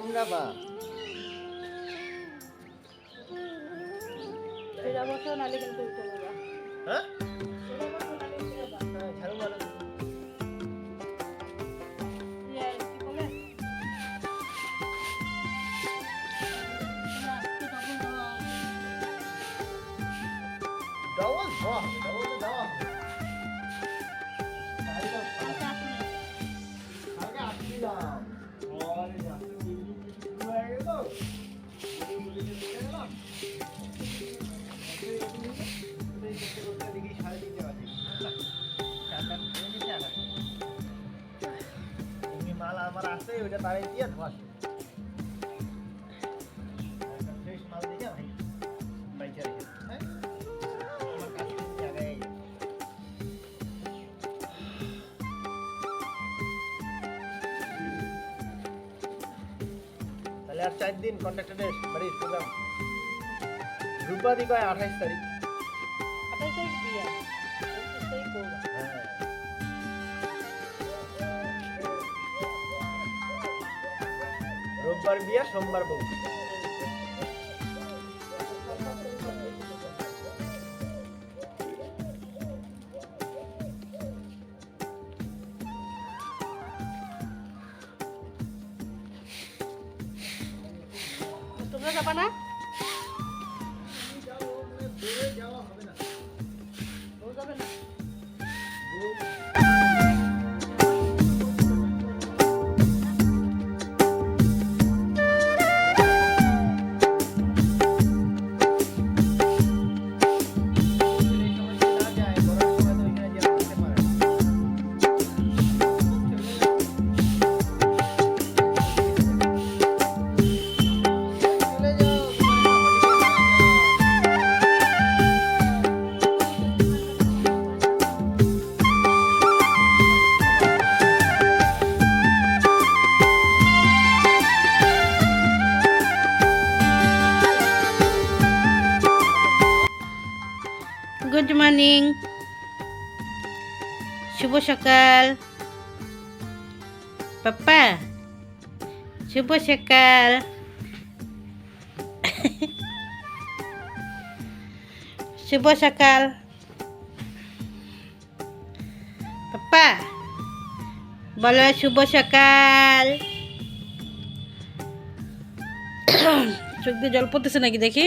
Camera বা? সেটা বসো নালে কিন্তু হ্যাঁ? আছে ওইটা তাড়াই দিয়ে ধোয়া শুরু। একটা fresh মাল দিয়ে ভাই বাইকে রেখে দিই, হ্যাঁ আমার কাছে জায়গায় তাহলে আর চার দিন কন্ট্রাক্টরের বাড়ির প্রোগ্রাম রূপাদি কয় আঠাইশ তারিখ রোববার বিয়া সোমবার বউ। সকাল পাপ্পা শুভ সকাল শুভ সকাল পাপ্পা বলো শুভ সকাল চোখ দিয়ে জল পড়তেছে নাকি দেখি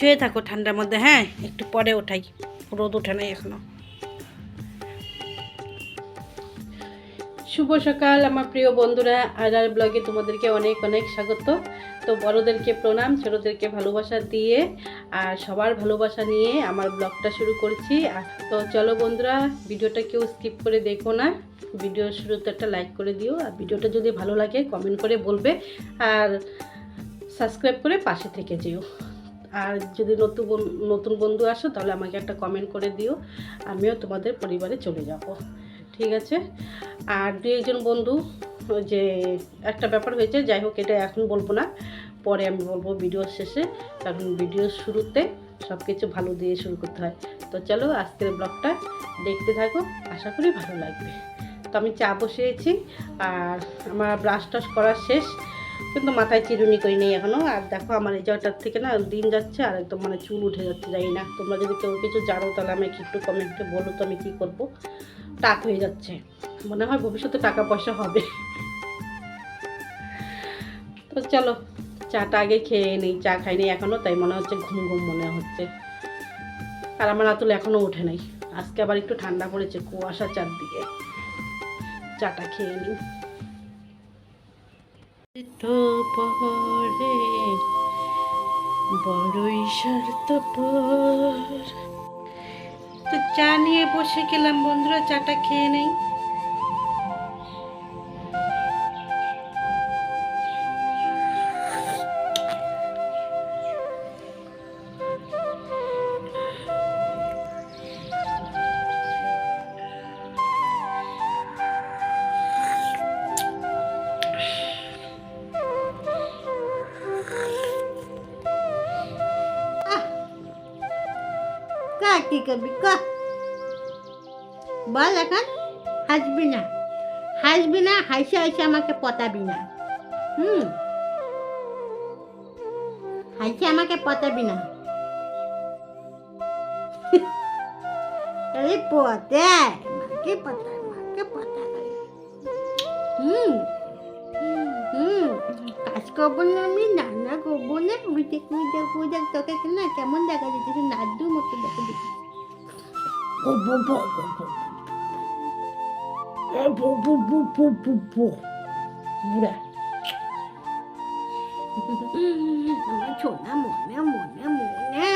শুয়ে থাকো ঠান্ডার মধ্যে হ্যাঁ? একটু পরে ওঠাই। রোদ ওঠে নাই এখনও। শুভ সকাল, আমার প্রিয় বন্ধুরা। আর আর ব্লগে তোমাদেরকে অনেক অনেক স্বাগত। তো বড়োদেরকে প্রণাম, ছোটোদেরকে ভালোবাসা দিয়ে। আর সবার ভালোবাসা নিয়ে আমার ব্লগটা শুরু করছি। আর তো চলো বন্ধুরা, ভিডিওটা কেউ স্কিপ করে দেখো না। ভিডিও শুরুতে একটা লাইক করে দিও। আর ভিডিওটা যদি ভালো লাগে কমেন্ট করে বলবে। আর সাবস্ক্রাইব করে পাশে থেকে যেও। আর যদি নতুন নতুন বন্ধু আসো, তাহলে আমাকে একটা কমেন্ট করে দিও। আমিও তোমাদের পরিবারে চলে যাব। ঠিক আছে? আর দু একজন বন্ধু যে একটা ব্যাপার হয়েছে, যাই হোক এটা এখন বলব না, পরে আমি বলব ভিডিও শেষে, কারণ ভিডিও শুরুতে সব কিছু ভালো দিয়ে শুরু করতে হয়। তো চলো আজকের ব্লগটা দেখতে থাকো, আশা করি ভালো লাগবে। তো আমি চা বসিয়েছি, আর আমার ব্রাশ টাশ করা শেষ। কিন্তু মাথায় চিরুনি করি নেই এখনও আর দেখো আমার এই জায়গাটার থেকে না দিন যাচ্ছে আর একদম মানে চুল উঠে যাচ্ছে, জানি না। তোমরা যদি কেউ কিছু জানো তাহলে আমাকে একটু কমেন্টে বলো তো আমি কী করব। টাক হয়ে যাচ্ছে। মনে হয় ভবিষ্যতে টাকা পয়সা হবে। তো চলো, চাটা আগে খেয়ে নেই, চা খাইনি এখনও তাই মনে হচ্ছে ঘুম ঘুম মনে হচ্ছে। আর আমার আতুল এখনও ওঠে নাই। আজকে আবার একটু ঠান্ডা পড়েছে কুয়াশা চারদিকে। চাটা খেয়ে নিই। তো পরে বড়ই স্বার্থপর। তো চা নিয়ে বসে গেলাম বন্ধুরা চাটা খেয়ে নেই। কি করবি? ক বল এখন, হাসবি না। হাসবি না, হাসে হাসে আমাকে পতাবি না। হুম। হাসে আমাকে পতাবি না। আরে পতায় মাকে পতায় মাকে পতায় হুম। হুম। কাজ করব না আমি, রান্না করব না কুইজা কুইজা তোকে না কেমন দেখা যাচ্ছে নাড্ডু মতো দেখা যাচ্ছে বুড়া আমার ছোনা মনে মনে মনে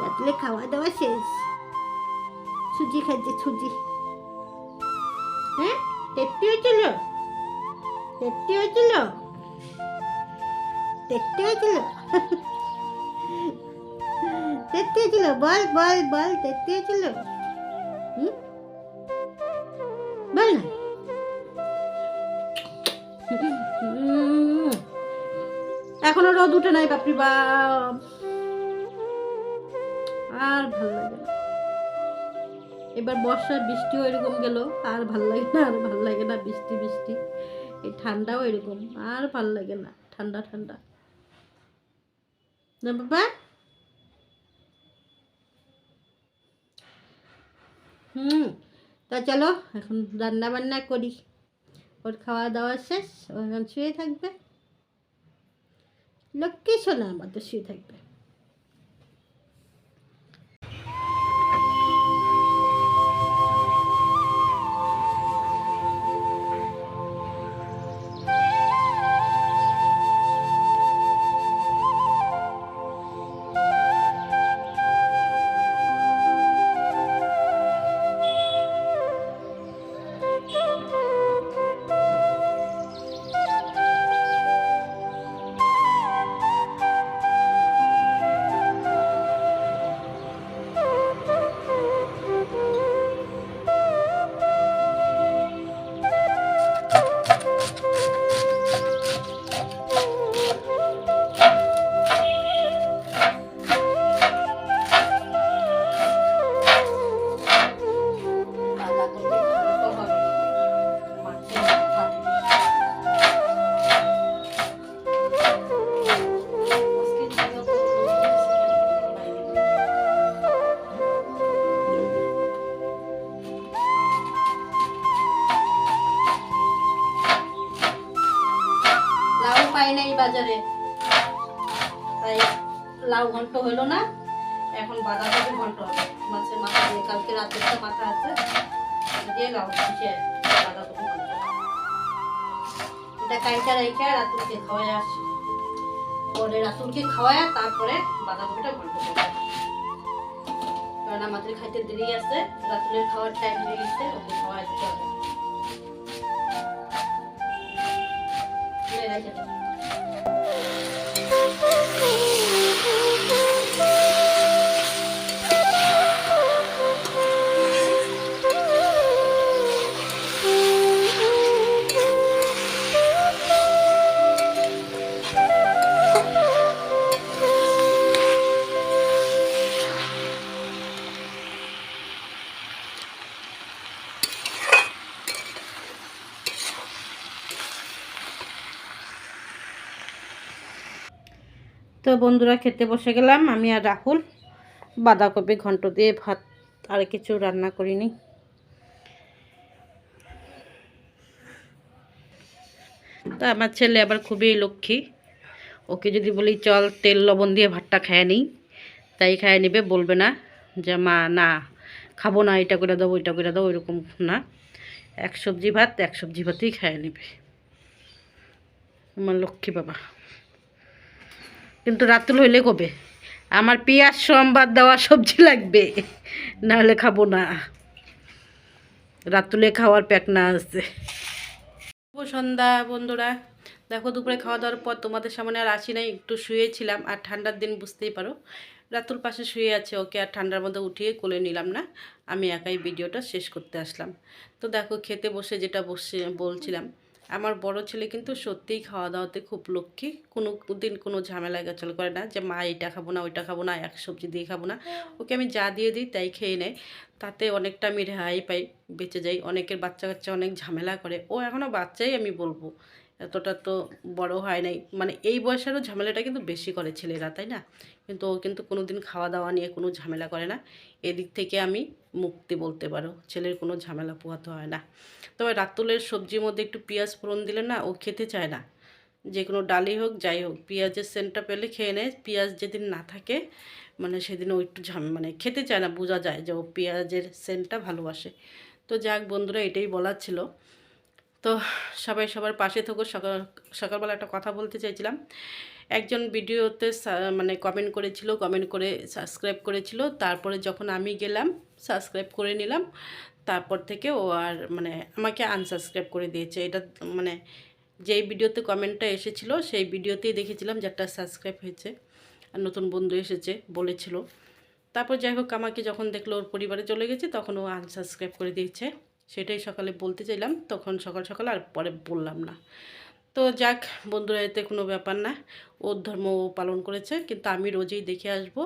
রাত্রে খাওয়া দাওয়া শেষ সুজি খাচ্ছে সুজি হ্যাঁ তেত্তি হয়েছিল তেত্তি হয়েছিল তেত্তি হয়েছিল তেত্তি হয়েছিল বল বল বল তেত্তি হয়েছিল বল না। এখনও রোদ উঠে নাই, বাপরি বাপ। আর ভালো লাগে না। এবার বর্ষার বৃষ্টিও এরকম গেল, আর ভালো লাগে না, আর ভালো লাগে না বৃষ্টি বৃষ্টি। এই ঠান্ডাও এরকম, আর ভালো লাগে না, ঠান্ডা ঠান্ডা। না বাবা? হুম, তা চলো, এখন রান্না বান্না করি। ওর খাওয়া দাওয়া শেষ, ও এখন শুয়ে থাকবে। লক্ষ্মী সোনার মতো শুয়ে থাকবে। পাই নাই বাজারে। তাই লাউ ঘন্ট হলো না, এখন বাঁধাকপি ঘন্ট হবে। মাছের মাথা দিয়ে, কালকে রাতের তো মাথা আছে দিয়ে লাউ পিছিয়ে বাঁধাকপি ঘন্ট। এটা কাইটা রেখে রাতুলকে খাওয়াই আসি। পরে রাতুলকে খাওয়ায়, তারপরে বাঁধাকপিটা ঘন্ট করব। কারণ আমাদের খাইতে দেরি আছে, রাতুলের খাওয়ার টাইম হয়ে গেছে, ওকে খাওয়াই দিতে হবে। তো বন্ধুরা খেতে বসে গেলাম, আমি আর রাহুল। বাঁধাকপি ঘন্ট দিয়ে ভাত আর কিছু রান্না করিনি। তো আমার ছেলে আবার খুবই লক্ষ্মী। ওকে যদি বলি, চল তেল লবণ দিয়ে ভাতটা খায় নিই। তাই খায় নেবে, বলবে না যে, মা, না, খাব না, এটা করে দেবো এটা করে দেবো এরকম না। এক সবজি ভাত, এক সবজি ভাতেই খায় নেবে। আমার লক্ষ্মী বাবা। কিন্তু রাতুল হইলে কবে? আমার পেঁয়াজ সোমবার দেওয়া সবজি লাগবে, নাহলে খাব না। রাতুলে খাওয়ার প্যাক না আছে। সন্ধ্যা, বন্ধুরা। দেখো, দুপুরে খাওয়া দাওয়ার পর তোমাদের সামনে আর আসি নাই, একটু শুয়েছিলাম, আর ঠান্ডার দিন বুঝতেই পারো। রাতুল পাশে শুয়ে আছে, ওকে আর ঠান্ডার মধ্যে উঠিয়ে কোলে নিলাম না। আমি একাই ভিডিওটা শেষ করতে আসলাম। তো দেখো, খেতে বসে যেটা বসে বলছিলাম আমার বড় ছেলে কিন্তু সত্যিই খাওয়া দাওয়াতে খুব লক্ষ্মী। কোনো দিন কোনো ঝামেলা গাছল করে না যে, মা, এটা খাব না, ওইটা খাব না, এক সবজি দিয়ে খাব না। ওকে আমি যা দিয়ে দিই তাই খেয়ে নেয়। তাতে অনেকটা আমি রেহাই পাই, বেঁচে যাই। অনেকের বাচ্চা কাচ্চা অনেক ঝামেলা করে। ও এখনও বাচ্চাই আমি বলব। এতটা তো বড় হয় নাই। মানে এই বয়সেরও ঝামেলাটা কিন্তু বেশি করে ছেলেরা, তাই না? কিন্তু ও কিন্তু কোনো দিন খাওয়া দাওয়া নিয়ে কোনো ঝামেলা করে না। এদিক থেকে আমি মুক্তি বলতে পারো, ছেলের কোনো ঝামেলা পোহাতে হয় না। তবে রাতুলের সবজির মধ্যে একটু পেঁয়াজ ফোড়ন দিলে না, ও খেতে চায় না। যে কোনো ডালই হোক, যাই হোক, পেঁয়াজের সেন্টটা পেলে খেয়ে নেয়। পেঁয়াজ যেদিন না থাকে মানে সেদিন ও একটু ঝাম মানে খেতে চায় না, বোঝা যায় যে ও পেঁয়াজের সেন্টটা ভালোবাসে। তো যাক বন্ধুরা, এটাই বলার ছিল। তো সবাই সবার পাশে থেকো সকাল, সকালবেলা একটা কথা বলতে চাইছিলাম। একজন ভিডিওতে মানে কমেন্ট করেছিল কমেন্ট করে সাবস্ক্রাইব করেছিল। তারপরে যখন আমি গেলাম সাবস্ক্রাইব করে নিলাম, তারপর থেকে ও আর মানে আমাকে আনসাবস্ক্রাইব করে দিয়েছে। এটা মানে যেই ভিডিওতে কমেন্টটা এসেছিল, সেই ভিডিওতেই দেখেছিলাম যে একটা সাবস্ক্রাইব হয়েছে, আর নতুন বন্ধু এসেছে বলেছিল। তারপর যাই হোক, আমাকে যখন দেখল ওর পরিবারে চলে গেছে, তখন ও আনসাবস্ক্রাইব করে দিয়েছে। সেটাই সকালে বলতে চাইলাম, তখন সকাল সকাল আর পরে বললাম না। তো যাক বন্ধুরা, এতে কোনো ব্যাপার না। ওর ধর্ম পালন করেছে, কিন্তু আমি রোজেই দেখে আসব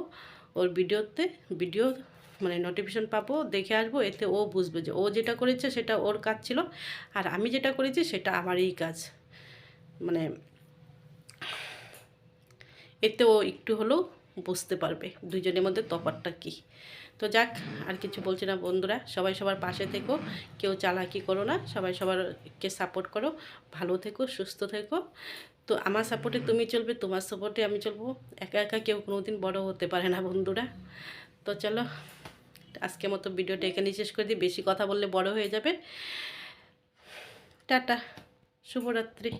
ওর ভিডিওতে, ভিডিও মানে নোটিফিকেশন পাবো, দেখে আসব, এতে ও বুঝবে যে ও যেটা করেছে সেটা ওর কাজ ছিল, আর আমি যেটা করেছি সেটা আমারই কাজ। মানে এতে ও একটু হলেও বুঝতে পারবে দুজনের মধ্যে তফাতটা কী। তো যাক, আর কিছু বলছি না বন্ধুরা, সবাই সবার পাশে থেকো, কেউ চালাকি করো না, সবাই সবারকে সাপোর্ট করো, ভালো থেকো, সুস্থ থেকো। তো আমার সাপোর্টে তুমি চলবে, তোমার সাপোর্টে আমি চলবো, একা একা কেউ কোনো দিন বড়ো হতে পারে না বন্ধুরা। তো চলো, আজকের মতো ভিডিওটা এখানে শেষ করে দিই, বেশি কথা বললে বড় হয়ে যাবে। টাটা, শুভরাত্রি।